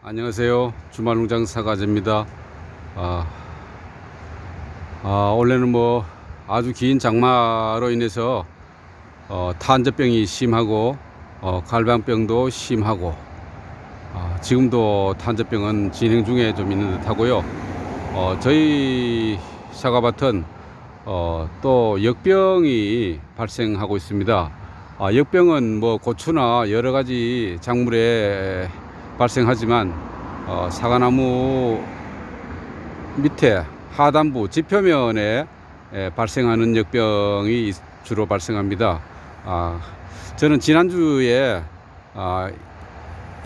안녕하세요. 주말농장 사과제입니다. 아, 아, 원래는 뭐 아주 긴 장마로 인해서 어, 탄저병이 심하고 어, 갈방병도 심하고 아, 지금도 탄저병은 진행 중에 좀 있는 듯하고요. 어, 저희 사과밭은 어, 또 역병이 발생하고 있습니다. 아, 역병은 뭐 고추나 여러 가지 작물에 발생하지만 어, 사과나무 밑에 하단부 지표면에 에, 발생하는 역병이 주로 발생합니다. 아, 저는 지난주에 아,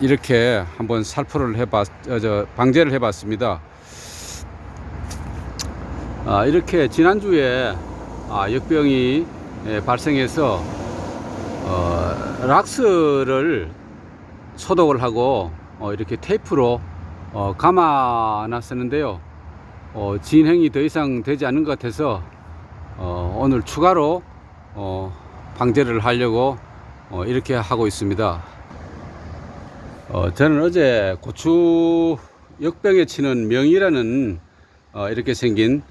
이렇게 한번 살포를 해봤, 어, 저, 방제를 해봤습니다. 아, 이렇게 지난주에 아, 역병이 에, 발생해서 어, 락스를 소독을 하고 어, 이렇게 테이프로 어, 감아 놨었는데요. 어, 진행이 더 이상 되지 않는 것 같아서 어, 오늘 추가로 어, 방제를 하려고 어, 이렇게 하고 있습니다. 어, 저는 어제 고추 역병에 치는 명이라는 어, 이렇게 생긴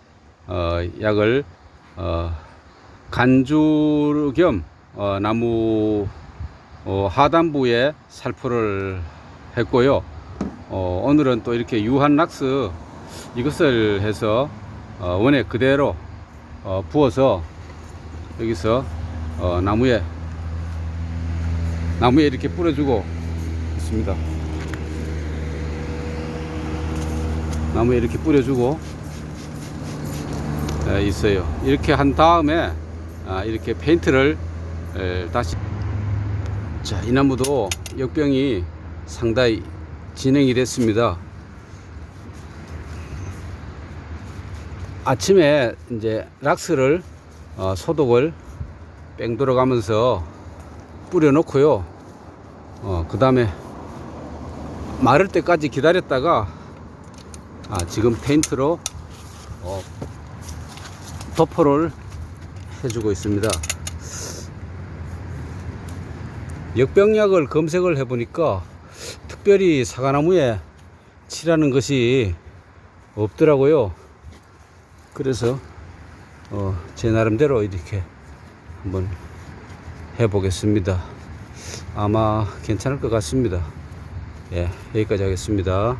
어, 약을 어, 간주 겸 어, 나무 어, 하단부에 살포를 했고요. 어, 오늘은 또 이렇게 유한 락스 이것을 해서 어, 원액 그대로 어, 부어서 여기서 어, 나무에 나무에 이렇게 뿌려주고 있습니다. 나무에 이렇게 뿌려주고 에, 있어요. 이렇게 한 다음에 아, 이렇게 페인트를 에, 다시 자, 이 나무도 역병이 상당히 진행이 됐습니다. 아침에 이제 락스를 어, 소독을 뺑 돌아가면서 뿌려 놓고요. 어, 그 다음에 마를 때까지 기다렸다가 아, 지금 페인트로 어, 도포를 해주고 있습니다. 역병약을 검색을 해보니까 특별히 사과나무에 칠하는 것이 없더라고요. 그래서 어, 제 나름대로 이렇게 한번 해보겠습니다. 아마 괜찮을 것 같습니다. 예, 여기까지 하겠습니다.